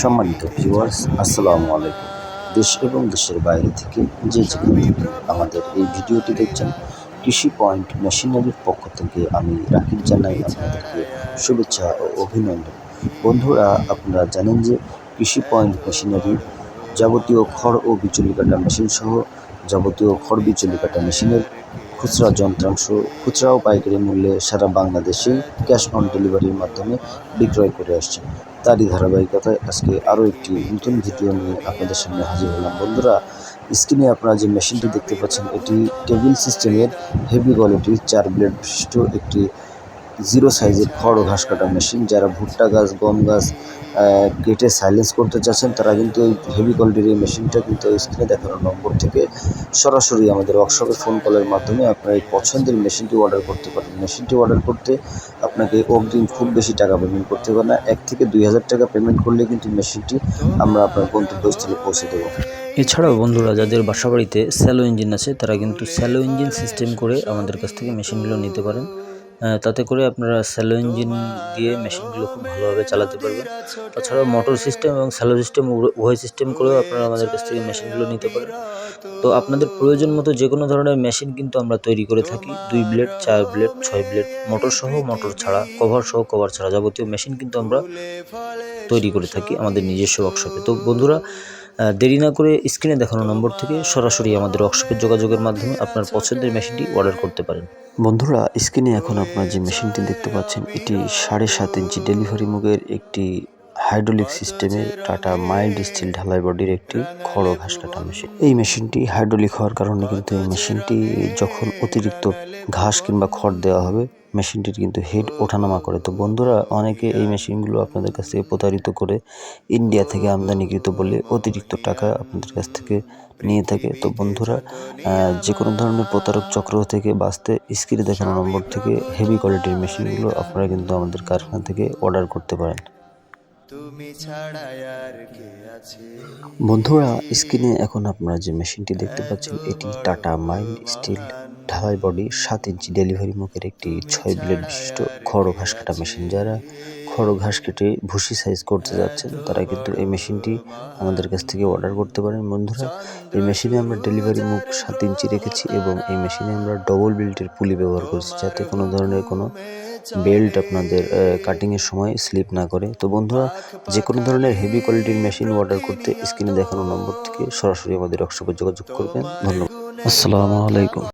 সম্মানিত ভিউয়ার্স আসসালামু আলাইকুম। দেশ এবং দেশের বাইরে থেকে যে যেখান থেকে আমাদের এই ভিডিওটি দেখছেন, কৃষি পয়েন্ট মেশিনারির পক্ষ থেকে আমি রাকিব জানাই আপনাদেরকে শুভেচ্ছা ও অভিনন্দন। বন্ধুরা, আপনারা জানেন যে কৃষি পয়েন্ট মেশিনারি যাবতীয় খড় ও বিচুলি কাটা মেশিন সহ যাবতীয় খড় বিচুলি কাটা মেশিনের খুচরা যন্ত্রাংশ খুচরা ও পাইকারি মূল্যে সারা বাংলাদেশেই ক্যাশ অন ডেলিভারির মাধ্যমে বিক্রয় করে আসছে। তারই ধারাবাহিকতায় আজকে আরও একটি নতুন ভিডিও নিয়ে আপনাদের সামনে হাজির হলাম। বন্ধুরা, স্ক্রিনে আপনারা যে মেশিনটি দেখতে পাচ্ছেন, এটি টেবিল সিস্টেমের হেভি কোয়ালিটির চার ব্লেড বিশিষ্ট একটি জিরো সাইজের খড় ও ঘাস কাটা মেশিন যারা ভুট্টা গাছ, গম গাছ কেটে সাইলেন্স করতে চাচ্ছেন, তারা কিন্তু এই হেভি কোয়ালিটির এই মেশিনটা কিন্তু স্ক্রিনে দেখানো নম্বর থেকে সরাসরি আমাদের ওয়ার্কশপে ফোন কলের মাধ্যমে আপনার এই পছন্দের মেশিনটি অর্ডার করতে পারেন মেশিনটি অর্ডার করতে আপনাকে অগ্রিম খুব বেশি টাকা পেমেন্ট করতে হবে না। এক থেকে দুই হাজার টাকা পেমেন্ট করলে কিন্তু মেশিনটি আমরা আপনার গন্তব্যস্থলে পৌঁছে দেবো। এছাড়াও বন্ধুরা, যাদের বাসাবাড়িতে স্যালো ইঞ্জিন আছে, তারা কিন্তু স্যালো ইঞ্জিন সিস্টেম করে আমাদের কাছ থেকে মেশিনগুলো নিতে পারেন। তাতে করে আপনারা স্যালো ইঞ্জিন দিয়ে মেশিনগুলো খুব ভালোভাবে চালাতে পারবেন। তাছাড়াও মোটর সিস্টেম এবং স্যালো সিস্টেম উভয় সিস্টেম করেও আপনারা আমাদের কাছ থেকে মেশিনগুলো নিতে পারেন তো আপনাদের প্রয়োজন মতো যে কোনো ধরনের মেশিন কিন্তু আমরা তৈরি করে থাকি। দুই ব্লেড চার ব্লেড ছয় ব্লেড মোটর সহ মোটর ছাড়া কভার সহ কভার ছাড়া যাবতীয় মেশিন কিন্তু আমরা তৈরি করে থাকি আমাদের নিজস্ব ওয়ার্কশপে তো বন্ধুরা দেরি না করে স্ক্রিনে দেখানো নম্বর থেকে সরাসরি আমাদের ওয়ার্কশপের যোগাযোগের মাধ্যমে আপনার পছন্দের মেশিনটি অর্ডার করতে পারেন। বন্ধুরা স্ক্রিনে এখন আপনার যে মেশিনটি দেখতে পাচ্ছেন, এটি সাড়ে সাত ইঞ্চি ডেলিভারি মুগের একটি হাইড্রোলিক সিস্টেমের টাটা মাইল্ড স্টিল ঢালাই বডির একটি খড় ঘাস কাটা মেশিন। এই মেশিনটি হাইড্রোলিক হওয়ার কারণে কিন্তু এই মেশিনটি যখন অতিরিক্ত ঘাস কিংবা খড় দেওয়া হবে, মেশিনটির কিন্তু হেড ওঠানামা করে। তো বন্ধুরা, অনেকে এই মেশিনগুলো আপনাদের কাছ থেকে প্রতারিত করে ইন্ডিয়া থেকে আমদানিকৃত বলে অতিরিক্ত টাকা আপনাদের কাছ থেকে নিয়ে থাকে। তো বন্ধুরা যে কোনো ধরনের প্রতারক চক্র থেকে বাঁচতে, স্ক্রিনে দেখানো নম্বর থেকে হেভি কোয়ালিটির মেশিনগুলো আপনারা কিন্তু আমাদের কারখানা থেকে অর্ডার করতে পারেন। বন্ধুরা স্ক্রিনে এখন আপনারা যে মেশিনটি দেখতে পাচ্ছেন এটি টাটা মাইন্ড স্টিল ঢালাই বডি সাত ইঞ্চি ডেলিভারি মুখের একটি ছয় ব্লেড বিশিষ্ট খড় ঘাস কাটা মেশিন। যারা খড় ঘাস কেটে ভুসি সাইজ করতে যাচ্ছেন তারা কিন্তু এই মেশিনটি আমাদের কাছ থেকে অর্ডার করতে পারেন বন্ধুরা, এই মেশিনে আমরা ডেলিভারি মুখ সাত ইঞ্চি রেখেছি এবং এই মেশিনে আমরা ডবল বেল্টের পুলি ব্যবহার করছি যাতে কোনো ধরনের কোনো বেল্ট আপনাদের কাটিংয়ের সময় স্লিপ না করে। তো বন্ধুরা যে কোনো ধরনের হেভি কোয়ালিটির মেশিন অর্ডার করতে স্ক্রিনে দেখানো নম্বর থেকে সরাসরি আমাদের ওয়ার্কশপে যোগাযোগ করবেন। ধন্যবাদ। আসসালামু আলাইকুম।